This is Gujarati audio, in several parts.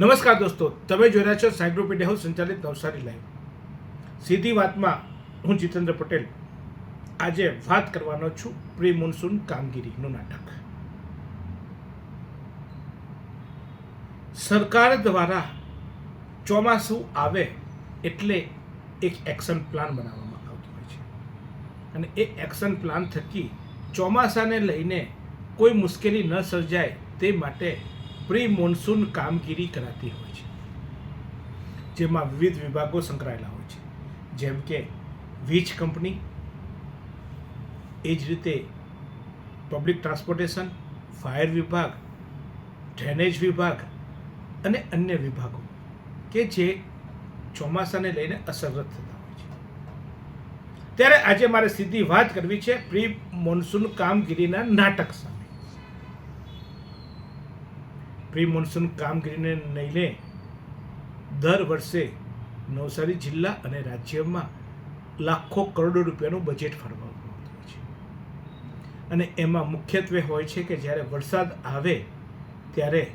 નમસ્કાર દોસ્તો, તમે જોઈ રહ્યા છો સાયક્રોપીડિયા હાઉસ સંચાલિત નવસારી લાઈવ. સીધી વાતમાં હું જીતેન્દ્ર પટેલ. આજે વાત કરવાનો છું પ્રી મોન્સૂન કામગીરીનું નાટક. સરકાર દ્વારા ચોમાસું આવે એટલે એક એક્શન પ્લાન બનાવવામાં આવતો હોય છે. અને એ એક્શન પ્લાન થકી ચોમાસાને લઈને કોઈ મુશ્કેલી ન સર્જાય તે માટે પ્રી મોન્સૂન કામગીરી કરાતી હોય છે, જેમાં વિવિધ વિભાગો સંકળાયેલા હોય છે. જેમ કે વીજ કંપની, એ જ રીતે પબ્લિક ટ્રાન્સપોર્ટેશન ફાયર વિભાગ ડ્રેનેજ વિભાગ અને અન્ય વિભાગો, કે જે ચોમાસાને લઈને અસરગ્રસ્ત થતા હોય છે. ત્યારે આજે મારે સીધી વાત કરવી છે પ્રી મોન્સૂન કામગીરીના નાટક સામે પ્રી મોન્સૂન કામગીરીને લઈને દર વર્ષે નવસારી જિલ્લા અને રાજ્યમાં લાખો કરોડો રૂપિયાનું બજેટ ફાળવવામાં આવતું હોય છે. અને એમાં મુખ્યત્વે હોય છે કે જ્યારે વરસાદ આવે ત્યારે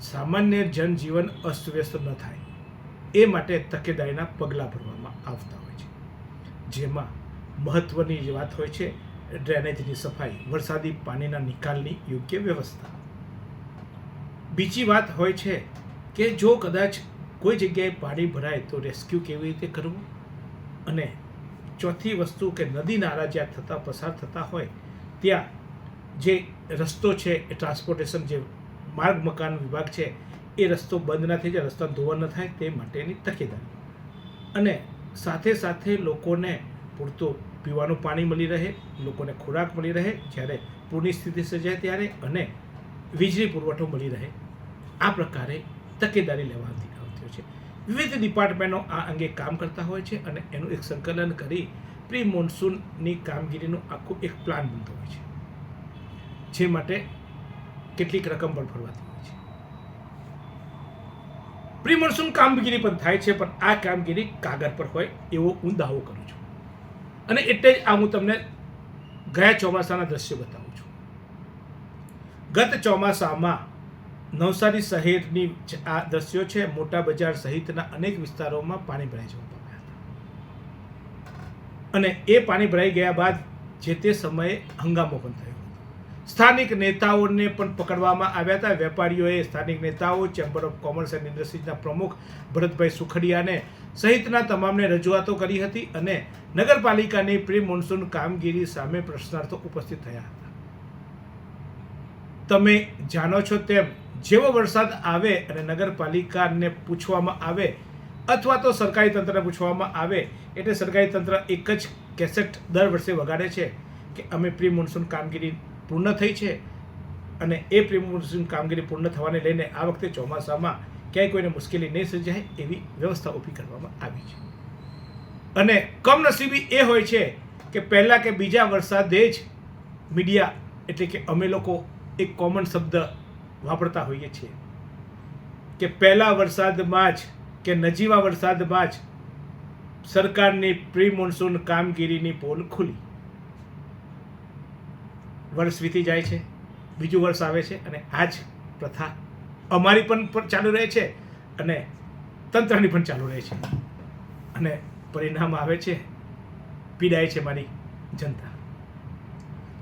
સામાન્ય જનજીવન અસ્તવ્યસ્ત ન થાય. એ માટે તકેદારીના પગલાં ભરવામાં આવતા હોય છે. જેમાં મહત્ત્વની વાત હોય છે ડ્રેનેજની સફાઈ, વરસાદી પાણીના નિકાલની યોગ્ય વ્યવસ્થા બીજી વાત હોય છે કે જો કદાચ કોઈ જગ્યાએ પાણી ભરાય તો રેસ્ક્યુ કેવી રીતે કરવું? અને ચોથી વસ્તુ કે નદી નાળા જ્યાં થતાં પસાર થતા હોય, ત્યાં જે રસ્તો છે, એ ટ્રાન્સપોર્ટેશન જે માર્ગ મકાન વિભાગ છે, એ રસ્તો બંધ ના થઈ જાય, રસ્તા ધોવા ન થાય તે માટેની તકેદારી. અને સાથે સાથે લોકોને પૂરતું પીવાનું પાણી મળી રહે, લોકોને ખોરાક મળી રહે જ્યારે પૂરની સ્થિતિ સર્જાય ત્યારે અને વીજળી પુરવઠો મળી રહે. આ પ્રકારે તકેદારી લેવાતી આવતી હોય છે. વિવિધ ડિપાર્ટમેન્ટો આ અંગે કામ કરતા હોય છે અને એનું એક સંકલન કરી પ્રી મોન્સૂનની કામગીરીનું આખું એક પ્લાન બનતો હોય છે, જે માટે કેટલીક રકમ પણ ફરવાતી હોય છે. પ્રી મોન્સૂન કામગીરી પણ થાય છે, પણ આ કામગીરી કાગળ પર હોય એવો હું દાવો કરું છું. અને એટલે જ આ હું તમને ગયા ચોમાસાના દ્રશ્ય બતાવું છું. ગત ચોમાસામાં નવસારી શહેરની આ દ્રશ્યો છે. મોટા બજાર સહિતના અનેક વિસ્તારોમાં પાણી ભરાઈ જવા પામ્યા હતા. અને એ પાણી ભરાઈ ગયા બાદ જે તે સમયે હંગામો પણ થયો હતો. સ્થાનિક નેતાઓને પણ પકડવામાં આવ્યા હતા. વેપારીઓએ સ્થાનિક નેતાઓ ચેમ્બર ઓફ કોમર્સ એન્ડ ઇન્ડસ્ટ્રીઝના પ્રમુખ ભરતભાઈ સુખડિયાને સહિતના તમામને રજૂઆતો કરી હતી અને નગરપાલિકાની પ્રી મોન્સૂન કામગીરી સામે પ્રશ્નાર્થો ઉપસ્થિત થયા હતા. તમે જાણો છો તેમ જેવો વરસાદ આવે અને નગરપાલિકાને પૂછવામાં આવે અથવા તો સરકારી તંત્રને પૂછવામાં આવે, એટલે સરકારી તંત્ર એક જ કેસેટ દર વર્ષે વગાડે છે કે અમે પ્રી મોન્સૂન કામગીરી પૂર્ણ થઈ છે અને એ પ્રી મોન્સૂન કામગીરી પૂર્ણ થવાને લઈને આ વખતે ચોમાસામાં ક્યાંય કોઈને મુશ્કેલી નહીં સર્જાય એવી વ્યવસ્થા ઊભી કરવામાં આવી છે. અને કમનસીબી એ હોય છે કે પહેલાં કે બીજા વરસાદે જ મીડિયા એટલે કે અમે લોકો એક કોમન શબ્દ વાપરતા હોઈએ છીએ. કે પહેલા વરસાદમાં જ કે નજીવા વરસાદમાં જ સરકારની પ્રી મોન્સૂન કામગીરીની પોલ ખુલી. વર્ષ વીતી જાય છે, બીજું વર્ષ આવે છે અને આ જ પ્રથા અમારી પણ ચાલુ રહે છે અને તંત્રની પણ ચાલુ રહે છે. અને પરિણામ આવે છે, પીડાય છે મારી જનતા.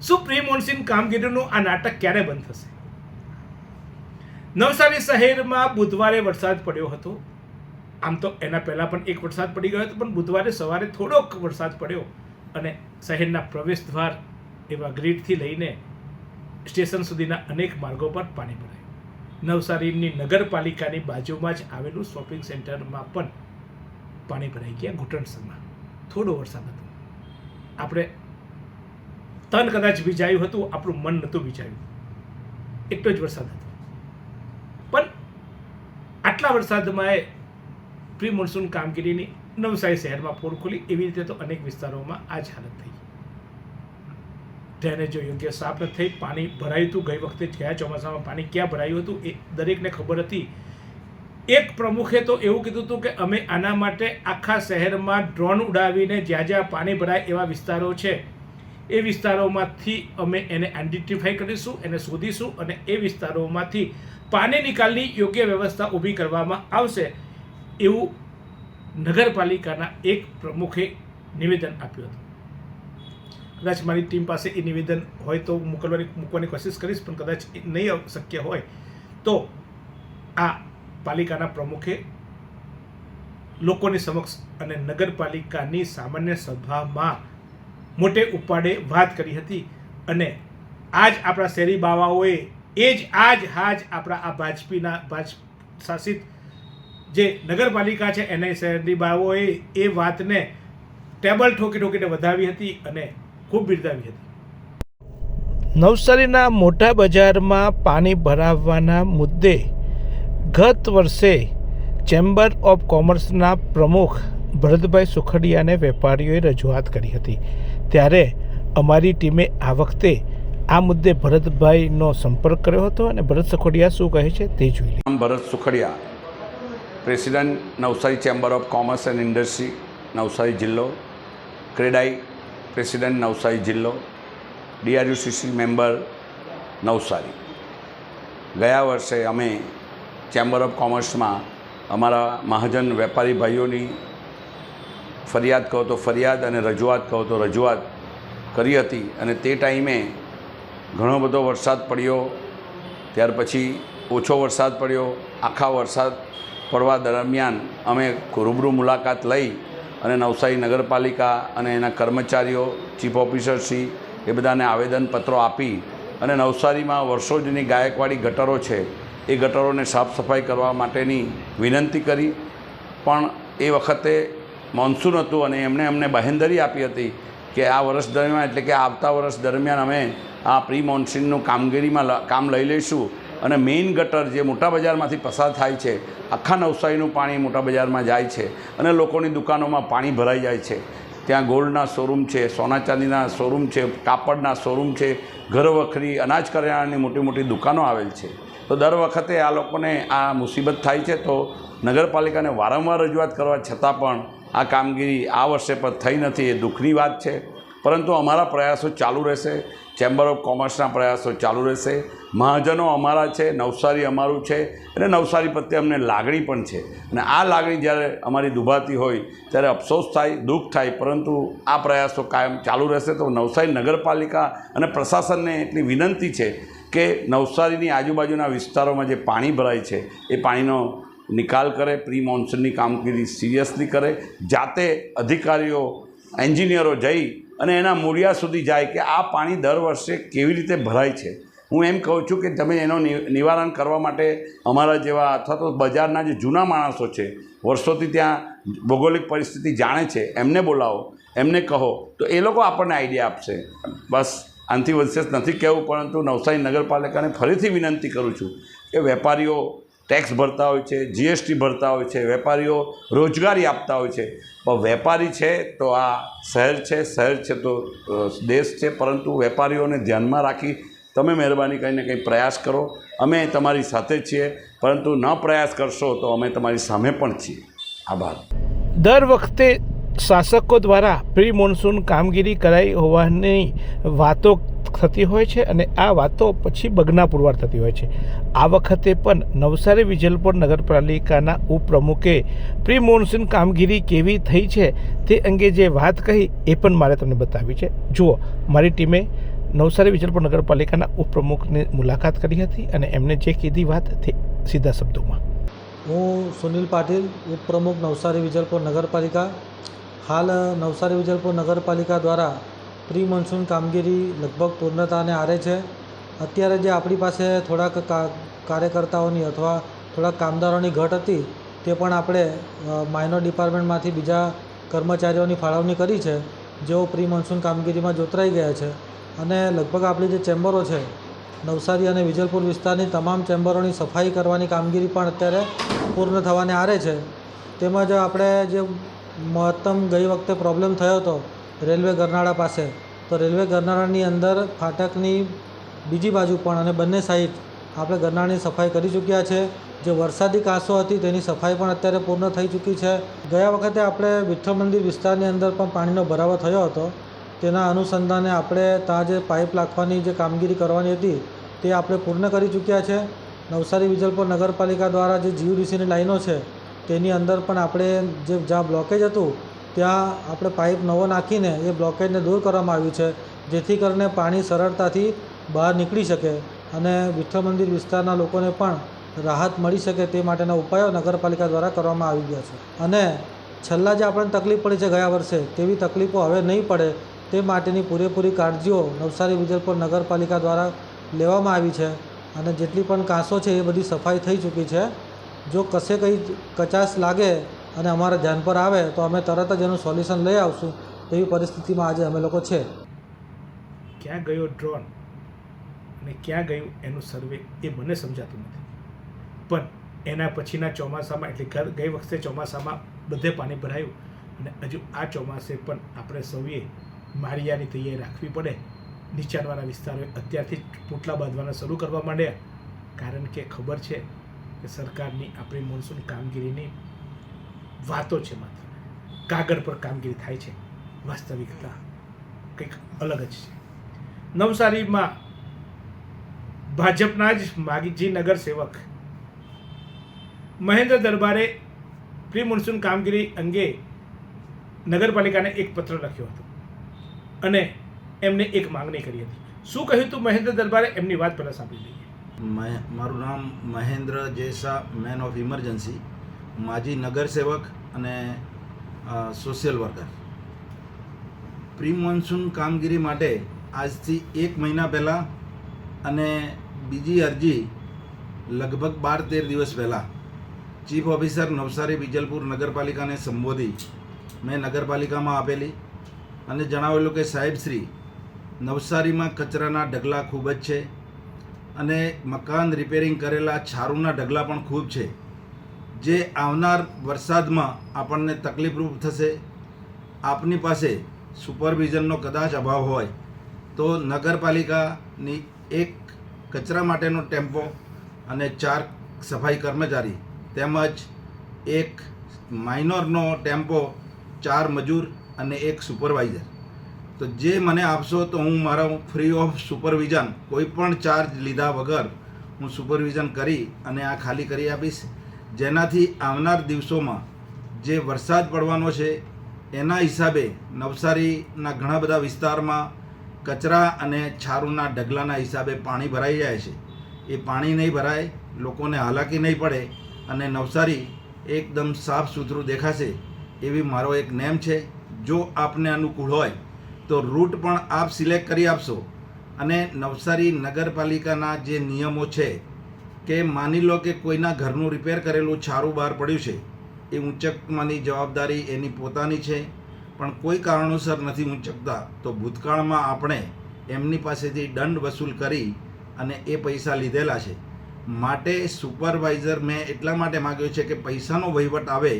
શું પ્રી મોન્સૂન કામગીરીનું આ નાટક ક્યારે બંધ થશે? નવસારી શહેરમાં બુધવારે વરસાદ પડ્યો હતો. આમ તો એના પહેલાં પણ એક વરસાદ પડી ગયો હતો, પણ બુધવારે સવારે થોડોક વરસાદ પડ્યો અને શહેરના પ્રવેશ દ્વાર એવા ગ્રીડથી લઈને સ્ટેશન સુધીના અનેક માર્ગો પર પાણી ભરાયું. નવસારીની નગરપાલિકાની બાજુમાં જ આવેલું શોપિંગ સેન્ટરમાં પણ પાણી ભરાઈ ગયા ઘૂંટણસરમાં થોડો વરસાદ હતો. આપણે તન કદાચ ભીજાયું હતું, આપણું મન નહોતું ભીજાયું એટલો જ વરસાદ હતો. આટલા વરસાદમાં પ્રી મોન્સૂન કામગીરીની નવસારી શહેરમાં પોર ખુલી. એવી રીતે તો અનેક વિસ્તારોમાં આ જ હાલત થઈ. ડ્રેનેજો યોગ્ય સાફ ન થઈ. પાણી ભરાયું હતું. ગઈ વખતે જ ગયા ચોમાસામાં પાણી ક્યાં ભરાયું હતું એ દરેકને ખબર હતી. એક પ્રમુખે તો એવું કીધું હતું કે અમે આના માટે આખા શહેરમાં ડ્રોન ઉડાવીને જ્યાં જ્યાં પાણી ભરાય એવા વિસ્તારો છે. એ વિસ્તારોમાંથી અમે એને આઈડેન્ટિફાઈ કરીશું, એને શોધીશું અને એ વિસ્તારોમાંથી પાણી નિકાલની યોગ્ય વ્યવસ્થા ઊભી કરવામાં આવશે એવું નગરપાલિકાના એક પ્રમુખે નિવેદન આપ્યું હતું. કદાચ મારી ટીમ પાસે એ નિવેદન હોય તો મોકલવાની મૂકવાની કોશિશ કરીશ, પણ કદાચ નહીં શક્ય હોય તો આ પાલિકાના પ્રમુખે લોકોની સમક્ષ અને નગરપાલિકાની સામાન્ય સભામાં મોટે ઉપાડે વાત કરી હતી અને આજ આપણા શહેરી બાવાઓએ એ જ આજ હાજ આપણા આ ભાજપીના ભાજપ શાસિત જે નગરપાલિકા છે, એને શહેરની બાવોએ એ વાતને ટેબલ ઠોકી ઠોકીને વધાવી હતી અને ખૂબ બિરદાવી હતી. નવસારીના મોટા બજારમાં પાણી ભરાવવાના મુદ્દે ગત વર્ષે ચેમ્બર ઓફ કોમર્સના પ્રમુખ ભરતભાઈ સુખડિયાને વેપારીઓએ રજૂઆત કરી હતી. ત્યારે અમારી ટીમે આ વખતે આ મુદ્દે ભરતભાઈનો સંપર્ક કર્યો હતો અને ભરત સુખડિયા શું કહે છે તે જોઈ લઈએ Bharat Sukhadia. President Navsari chamber of commerce and industry Navsari જિલ્લો. ક્રેડાઈ પ્રેસિડેન્ટ નવસારી જિલ્લો. DRUCC member Navsari. ગયા વર્ષે અમે ચેમ્બર ઓફ કોમર્સમાં અમારા મહાજન વેપારી ભાઈઓની ફરિયાદ કહો તો ફરિયાદ અને રજૂઆત કહો તો રજૂઆત કરી હતી અને તે ટાઈમે ઘણો બધો વરસાદ પડ્યો. ત્યાર પછી ઓછો વરસાદ પડ્યો. આખા વરસાદ પડવા દરમિયાન અમે રૂબરૂ મુલાકાત લઈ અને નવસારી નગરપાલિકા અને એના કર્મચારીઓ, ચીફ ઓફિસરશ્રી એ બધાને આવેદનપત્રો આપી અને નવસારીમાં વર્ષો જૂની ગાયકવાડી ગટરો છે, એ ગટરોને સાફ સફાઈ કરવા માટેની વિનંતી કરી. પણ એ વખતે મોન્સૂન હતું અને એમણે અમને બાહેંધરી આપી હતી કે આ વર્ષ દરમિયાન, એટલે કે આવતા વર્ષ દરમિયાન અમે આ પ્રી મોન્સૂનનું કામગીરીમાં કામ લઈ લઈશું. અને મેઇન ગટર જે મોટા બજારમાંથી પસાર થાય છે, આખા નવસારીનું પાણી મોટા બજારમાં જાય છે અને લોકોની દુકાનોમાં પાણી ભરાઈ જાય છે. ત્યાં ગોલ્ડના શોરૂમ છે, સોના ચાંદીના શોરૂમ છે, કાપડના શોરૂમ છે ઘરવખરી અનાજ કરિયાણાની મોટી મોટી દુકાનો આવેલ છે. તો દર વખતે આ લોકોને આ મુસીબત થાય છે તો નગરપાલિકાને વારંવાર રજૂઆત કરવા છતાં પણ આ કામગીરી આ વર્ષે પણ થઈ નથી એ દુઃખની વાત છે. પરંતુ અમારા પ્રયાસો ચાલુ રહેશે. ચેમ્બર ઓફ કોમર્સના પ્રયાસો ચાલુ રહેશે. મહાજનો અમારા છે, નવસારી અમારું છે અને નવસારી પ્રત્યે અમને લાગણી પણ છે. અને આ લાગણી જ્યારે અમારી દુભાતી હોય ત્યારે અફસોસ થાય, દુઃખ થાય, પરંતુ આ પ્રયાસો કાયમ ચાલુ રહેશે તો નવસારી નગરપાલિકા અને પ્રશાસનને એટલી વિનંતી છે કે નવસારીની આજુબાજુના વિસ્તારોમાં જે પાણી ભરાય છે, એ પાણીનો નિકાલ કરે, પ્રી મોન્સૂનની કામગીરી સિરિયસલી કરે. જાતે અધિકારીઓ, એન્જિનિયરો જઈ અને એના મૂળિયા સુધી જાય કે આ પાણી દર વર્ષે કેવી રીતે ભરાય છે. હું એમ કહું છું કે તમે એનો નિવારણ કરવા માટે અમારા જેવા અથવા તો બજારના જે જૂના માણસો છે, વર્ષોથી ત્યાં ભૌગોલિક પરિસ્થિતિ જાણે છે, એમને બોલાવો, એમને કહો, તો એ લોકો આપણને આઈડિયા આપશે. બસ, આનાથી વિશેષ નથી કહેવું, પરંતુ નવસારી નગરપાલિકાને ફરીથી વિનંતી કરું છું કે વેપારીઓ ટેક્સ ભરતા હોય છે જીએસટી ભરતા હોય છે, વેપારીઓ રોજગારી આપતા હોય છે. પણ વેપારી છે તો આ શહેર છે શહેર છે તો દેશ છે. પરંતુ વેપારીઓને ધ્યાનમાં રાખી તમે મહેરબાની કરીને કંઈ પ્રયાસ કરો. અમે તમારી સાથે છીએ, પરંતુ ન પ્રયાસ કરશો તો અમે તમારી સામે પણ છીએ. આભાર. દર વખતે શાસકો દ્વારા પ્રી મોન્સૂન કામગીરી કરાઈ હોવાની વાતો થતી હોય છે અને આ વાતો પછી બગના પુરવાર થતી હોય છે. આ વખતે પણ નવસારી વિજલપુર નગરપાલિકાના ઉપપ્રમુખે પ્રી મોન્સૂન કામગીરી કેવી થઈ છે તે અંગે જે વાત કહી એ પણ મારે તમને બતાવી છે. જુઓ, મારી ટીમે નવસારી વિજલપુર નગરપાલિકાના ઉપપ્રમુખની મુલાકાત કરી હતી અને એમને જે કીધી વાત તે સીધા શબ્દોમાં. હું સુનિલ પાટીલ, ઉપપ્રમુખ નવસારી વિજલપુર નગરપાલિકા હાલ નવસારી વિજલપુર નગરપાલિકા દ્વારા પ્રી મોન્સૂન કામગીરી લગભગ પૂર્ણતાને આરે છે. અત્યારે જે આપણી પાસે થોડાક કાર્યકર્તાઓની અથવા થોડાક કામદારોની ઘટ હતી, તે પણ આપણે માઇનોર ડિપાર્ટમેન્ટમાંથી બીજા કર્મચારીઓની ફાળવણી કરી છે. જેઓ પ્રી મોન્સૂન કામગીરીમાં જોતરાઈ ગયા છે. અને લગભગ આપણી જે ચેમ્બરો છે, નવસારી અને વિજલપુર વિસ્તારની તમામ ચેમ્બરોની સફાઈ કરવાની કામગીરી પણ અત્યારે પૂર્ણ થવાને આરે છે. તેમજ આપણે જે મહત્તમ ગઈ વખતે પ્રોબ્લેમ થયો હતો રેલવે ગરનાળા પાસે. તો રેલવે ગરનાળાની અંદર ફાટકની બીજી બાજુ પણ અને બંને સાઈડ આપણે ગરનાળાની સફાઈ કરી ચૂક્યા છે. જે વરસાદી કાંસો હતી તેની સફાઈ પણ અત્યારે પૂર્ણ થઈ ચૂકી છે. ગયા વખતે આપણે વિઠ્ઠલ મંદિર વિસ્તારની અંદર પણ પાણીનો ભરાવો થયો હતો. તેના અનુસંધાને આપણે ત્યાં જે પાઇપ નાખવાની જે કામગીરી કરવાની હતી તે આપણે પૂર્ણ કરી ચૂક્યા છે. નવસારી વિજલપુર નગરપાલિકા દ્વારા જે જીયુડીસીની લાઈનો છે તેની અંદર પણ આપણે જે જ્યાં બ્લોકેજ હતું, ત્યાં આપણે પાઇપ નવો નાખીને એ બ્લોકેજને દૂર કરવામાં આવ્યું છે, જેથી કરીને પાણી સરળતાથી બહાર નીકળી શકે અને વિઠ્ઠલ મંદિર વિસ્તારના લોકોને પણ રાહત મળી શકે તે માટેના ઉપાયો નગરપાલિકા દ્વારા કરવામાં આવી ગયા છે. અને છેલ્લા જે આપણને તકલીફ પડી છે ગયા વર્ષે, તેવી તકલીફો હવે નહીં પડે તે માટેની પૂરેપૂરી કાળજીઓ નવસારી વિજલપુર નગરપાલિકા દ્વારા લેવામાં આવી છે અને જેટલી પણ કાંસો છે એ બધી સફાઈ થઈ ચૂકી છે. જો કશે કંઈ કચાશ લાગે અને અમારા ધ્યાન પર આવે, તો અમે તરત જ એનું સોલ્યુશન લઈ આવશું તેવી પરિસ્થિતિમાં આજે અમે લોકો છે. ક્યાં ગયો ડ્રોન અને ક્યાં ગયું એનું સર્વે એ મને સમજાતું નથી. પણ એના પછીના ચોમાસામાં, એટલે ગઈ વખતે ચોમાસામાં બધે પાણી ભરાયું અને હજુ આ ચોમાસે પણ આપણે સૌએ મારિયાની તૈયારી રાખવી પડે. નીચાણવાના વિસ્તારોએ અત્યારથી જ પૂટલા બાંધવાના શરૂ કરવા માંડ્યા. કારણ કે ખબર છે કે સરકારની આપણી મોન્સૂન કામગીરીની વાતો છે માત્ર. કાગળ પર કામગીરી થાય છે. વાસ્તવિકતા કંઈક અલગ જ છે. નવસારીમાં ભાજપના જ માગીજી નગર સેવક મહેન્દ્ર દરબારે પ્રી મોન્સૂન કામગીરી અંગે નગરપાલિકાને એક પત્ર લખ્યો હતો. અને એમને એક માંગણી કરી હતી. શું કહ્યું હતું મહેન્દ્ર દરબારે? એમની વાત પહેલાં સાંભળી લઈએ. મારું નામ Mahendra Jesa man of emergency માજી નગરસેવક અને સોશિયલ વર્કર પ્રી મોન્સૂન કામગીરી માટે આજથી એક મહિના પહેલાં અને બીજી અરજી લગભગ બાર તેર દિવસ પહેલાં ચીફ ઓફિસર નવસારી વિજલપુર નગરપાલિકાને સંબોધી મેં નગરપાલિકામાં આપેલી અને જણાવેલું કે સાહેબશ્રી નવસારીમાં કચરાના ઢગલા ખૂબ જ છે. અને મકાન રિપેરિંગ કરેલા છારુના ઢગલા પણ ખૂબ છે. જે આવનાર વરસાદમાં આપણને તકલીફરૂપ થશે. આપની પાસે સુપરવિઝનનો કદાચ અભાવ હોય. તો નગરપાલિકાની એક કચરા માટેનો ટેમ્પો અને ચાર સફાઈ કર્મચારી તેમજ એક માઇનોરનો ટેમ્પો, ચાર મજૂર અને એક સુપરવાઇઝર તો જે મને આપશો તો હું મારા ફ્રી ઓફ સુપરવિઝન કોઈ પણ ચાર્જ લીધા વગર હું સુપરવિઝન કરી અને આ ખાલી કરી આપીશ. જેનાથી આવનાર દિવસોમાં જે વરસાદ પડવાનો છે, એના હિસાબે નવસારીના ઘણા બધા વિસ્તારમાં કચરા અને છારુના ઢગલાના હિસાબે પાણી ભરાઈ જાય છે. એ પાણી નહીં ભરાય, લોકોને હાલાકી નહીં પડે અને નવસારી એકદમ સાફ સુથરું દેખાશે એવી મારો એક નેમ છે. જો આપને અનુકૂળ હોય તો રૂટ પણ આપ સિલેક્ટ કરી આપશો. અને નવસારી નગરપાલિકાના જે નિયમો છે કે માની લો કે કોઈના ઘરનું રિપેર કરેલું છારું બહાર પડ્યું છે, એ ઊંચકવાની જવાબદારી એની પોતાની છે. પણ કોઈ કારણોસર નથી ઊંચકતા, તો ભૂતકાળમાં આપણે એમની પાસેથી દંડ વસૂલ કરી અને એ પૈસા લીધેલા છે. માટે સુપરવાઇઝર મેં એટલા માટે માગ્યો છે કે પૈસાનો વહીવટ આવે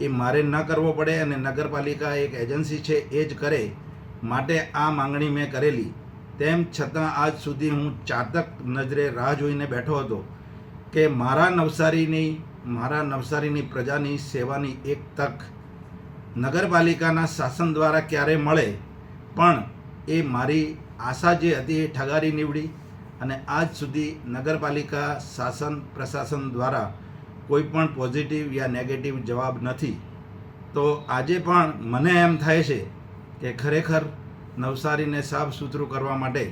એ મારે ન કરવો પડે અને નગરપાલિકા એક એજન્સી છે, એ જ કરે માટે આ માંગણી મેં કરેલી. તેમ છતાં આજ સુધી હું ચાતક નજરે રાહ જોઈને બેઠો હતો કે મારા નવસારીની મારા નવસારીની પ્રજાની સેવાની એક તક નગરપાલિકાના શાસન દ્વારા ક્યારે મળે? પણ એ મારી આશા જે હતી એ ઠગારી નીવડી અને આજ સુધી નગરપાલિકા શાસન પ્રશાસન દ્વારા કોઈ પણ પોઝિટિવ યા નેગેટિવ જવાબ નથી. તો આજે પણ મને એમ થાય છે કે ખરેખર નવસારીને સાફ સુથરું કરવા માટે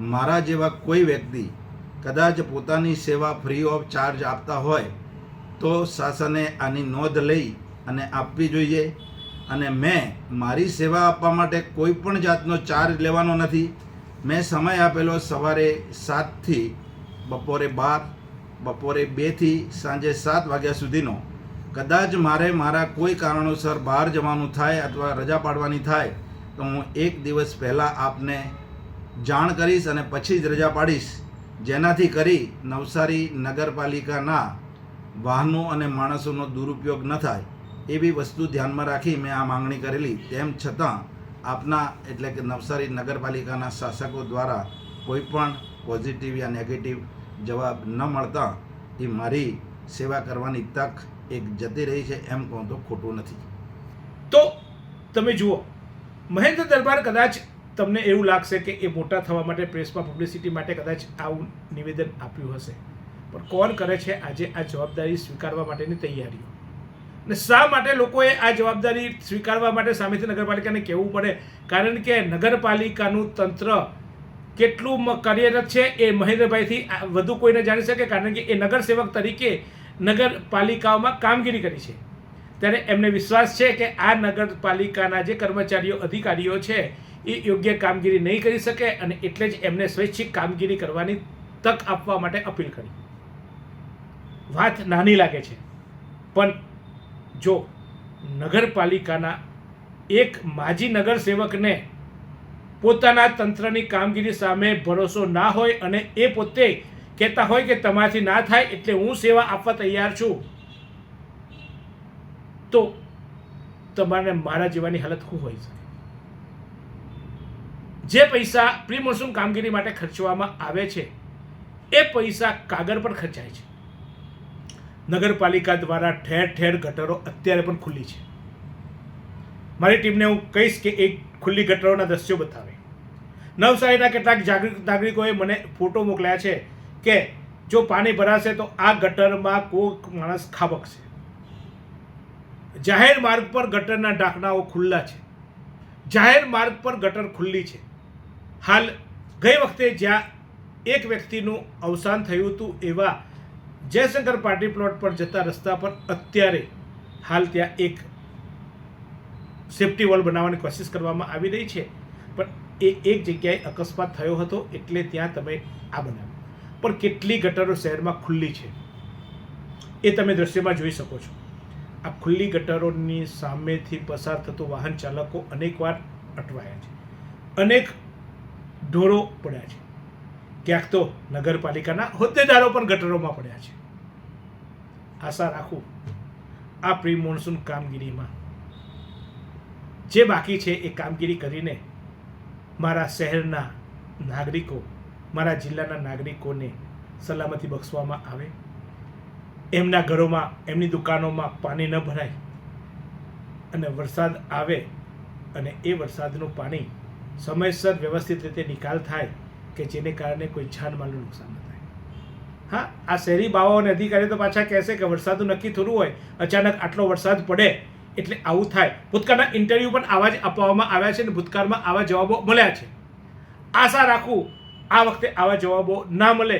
મારા જેવા કોઈ વ્યક્તિ કદાચ પોતાની સેવા ફ્રી ઓફ ચાર્જ આપતા હોય, તો શાસને આની નોંધ લઈ અને આપવી જોઈએ. અને મેં મારી સેવા આપવા માટે કોઈ પણ જાતનો ચાર્જ લેવાનો નથી. મેં સમય આપેલો સવારે સાતથી બપોરે બાર, બપોરે બેથી સાંજે સાત વાગ્યા સુધીનો કદાચ મારે મારા કોઈ કારણોસર બહાર જવાનું થાય અથવા રજા પાડવાની થાય, તો હું એક દિવસ પહેલાં આપને જાણ કરીશ અને પછી જ રજા પાડીશ. જેનાથી કરી નવસારી નગરપાલિકાના વાહનો અને માણસોનો દુરુપયોગ ન થાય. એવી વસ્તુ ધ્યાનમાં રાખી મેં આ માંગણી કરેલી. તેમ છતાં, આપના એટલે કે નવસારી નગરપાલિકાના શાસકો દ્વારા કોઈ પણ પોઝિટિવ યા નેગેટિવ જવાબ ન મળતા, એ મારી સેવા કરવાની તક એક જતી રહી છે એમ કહું તો ખોટું નથી. તો તમે જુઓ, મહેન્દ્ર દરબાર કદાચ તમને એવું લાગશે કે એ મોટા થવા માટે પ્રેસમાં પબ્લિસિટી માટે કદાચ આવું નિવેદન આપ્યું હશે. પણ કોણ કરે છે આજે આ જવાબદારી સ્વીકારવા માટેની તૈયારીઓ? અને શા માટે લોકોએ આ જવાબદારી સ્વીકારવા માટે સામેથી નગરપાલિકાને કહેવું પડે? કારણ કે નગરપાલિકાનું તંત્ર કેટલું કાર્યરત છે એ મહેન્દ્રભાઈથી વધુ કોઈને જાણી શકે? કારણ કે એ નગરસેવક તરીકે નગરપાલિકાઓમાં કામગીરી કરી છે. ત્યારે એમને વિશ્વાસ છે કે આ નગરપાલિકાના જે કર્મચારીઓ, અધિકારીઓ છે, એ યોગ્ય કામગીરી નહીં કરી શકે અને એટલે જ એમને સ્વૈચ્છિક કામગીરી કરવાની તક આપવા માટે અપીલ કરી. વાત નાની લાગે છે, પણ જો નગરપાલિકાના એક માજી નગરસેવકને પોતાના તંત્રની કામગીરી સામે ભરોસો ના હોય અને એ પોતે કહેતા હોય કે તમારાથી ના થાય એટલે હું સેવા આપવા તૈયાર છું. તો તમારે મારા જેવાની હાલત શું હોય શકે? જે પૈસા પ્રી કામગીરી માટે ખર્ચવામાં આવે છે, એ પૈસા કાગળ પર ખર્ચાય છે. નગરપાલિકા દ્વારા ઠેર ઠેર ગટરો અત્યારે પણ ખુલ્લી છે. મારી ટીમને હું કહીશ કે એક ખુલ્લી ગટરોના દ્રશ્યો બતાવે. નવસારીના કેટલાક જાગૃત નાગરિકોએ મને ફોટો મોકલ્યા છે. કે જો પાણી ભરાશે તો આ ગટરમાં કોઈક માણસ ખાબકશે. જાહેર માર્ગ પર ગટરના ઢાંકણાઓ ખુલ્લા છે. જાહેર માર્ગ પર ગટર ખુલ્લી છે. હાલ ગઈ વખતે જ્યાં એક વ્યક્તિનું અવસાન થયું હતું એવા જયશંકર પાર્ટી પ્લોટ પર જતા રસ્તા પર અત્યારે હાલ ત્યાં એક સેફટી વોલ બનાવવાની કોશિશ કરવામાં આવી રહી છે. પણ એ એક જગ્યાએ અકસ્માત થયો હતો એટલે ત્યાં તમે આ બનાવ્યું. પણ કેટલી ગટરો શહેરમાં ખુલ્લી છે? એ તમે દ્રશ્યમાં જોઈ શકો છો. આ ખુલ્લી ગટરોની સામેથી પસાર થતો વાહન ચાલકો અનેકવાર અટવાયા છે. અનેક ઢોરો પડ્યા છે. ક્યાંક તો નગરપાલિકાના હોદ્દેદારો પણ ગટરોમાં પડ્યા છે. આશા રાખું, આ પ્રી મોન્સૂન કામગીરીમાં જે બાકી છે એ કામગીરી કરીને મારા શહેરના નાગરિકો મારા જિલ્લાના નાગરિકોને સલામતી બક્ષવામાં આવે. એમના ઘરોમાં, એમની દુકાનોમાં પાણી ન ભરાય. અને વરસાદ આવે અને એ વરસાદનું પાણી સમયસર વ્યવસ્થિત રીતે નિકાલ થાય કે જેને કારણે કોઈ જાનમાલનું નુકસાન ન થાય. હા, આ શહેરી બાવાઓ અને અધિકારીઓ તો પાછા કહેશે કે વરસાદનું નક્કી થોડું હોય. અચાનક આટલો વરસાદ પડે એટલે આવું થાય. ભૂતકાળના ઇન્ટરવ્યૂ પણ આવા જ આપવામાં આવ્યા છે અને ભૂતકાળમાં આવા જવાબો મળ્યા છે. આશા રાખું આ વખતે આવા જવાબો ના મળે.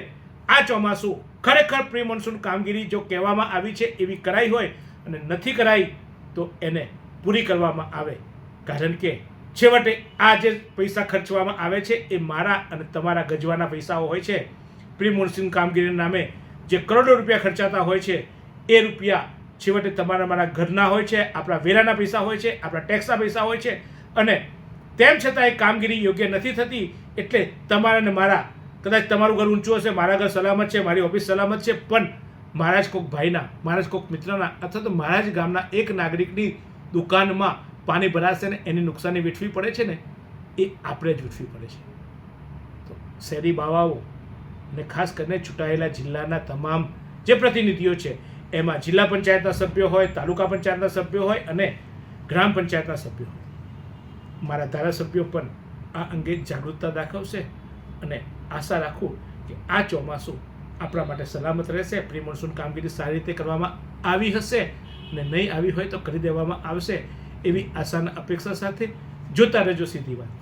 આ ચોમાસું ખરેખર પ્રી મોન્સૂન કામગીરી જો કહેવામાં આવી છે એવી કરાઈ હોય અને નથી કરાઈ, તો એને પૂરી કરવામાં આવે. કારણ કે છેવટે આ જે પૈસા ખર્ચવામાં આવે છે એ મારા અને તમારા ગજવાના પૈસાઓ હોય છે. પ્રી મોન્સૂન કામગીરીના નામે જે કરોડો રૂપિયા ખર્ચાતા હોય છે, એ રૂપિયા છેવટે તમારા મારા ઘરના હોય છે, આપણા વેરાના પૈસા હોય છે, આપણા ટેક્સના પૈસા હોય છે અને તેમ છતાં એ કામગીરી યોગ્ય નથી થતી એટલે તમારા ને મારા, કદાચ તમારું ઘર ઊંચું હશે, મારા ઘર સલામત છે, મારી ઓફિસ સલામત છે, પણ મારા જ કોઈક ભાઈના મારા જ કોઈક મિત્રના અથવા તો મારા જ ગામના એક નાગરિકની દુકાનમાં પાણી ભરાશે ને એની નુકસાની વેઠવી પડે છે ને, એ આપણે જ વેઠવી પડે છે. તો શહેરી બાવાઓ અને ખાસ કરીને ચૂંટાયેલા જિલ્લાના તમામ જે પ્રતિનિધિઓ છે, એમાં જિલ્લા પંચાયતના સભ્યો હોય, તાલુકા પંચાયતના સભ્યો હોય અને ગ્રામ પંચાયતના સભ્યો હોય. મારા ધારાસભ્યો પણ આ અંગે જાગૃતતા દાખવશે અને આશા રાખું કે આ ચોમાસું આપણા માટે સલામત રહેશે. પ્રી મોન્સૂન કામગીરી સારી રીતે કરવામાં આવી હશે ને નહીં આવી હોય તો કરી દેવામાં આવશે એવી આશાના અપેક્ષા સાથે જોતા રહેજો સીધી વાત.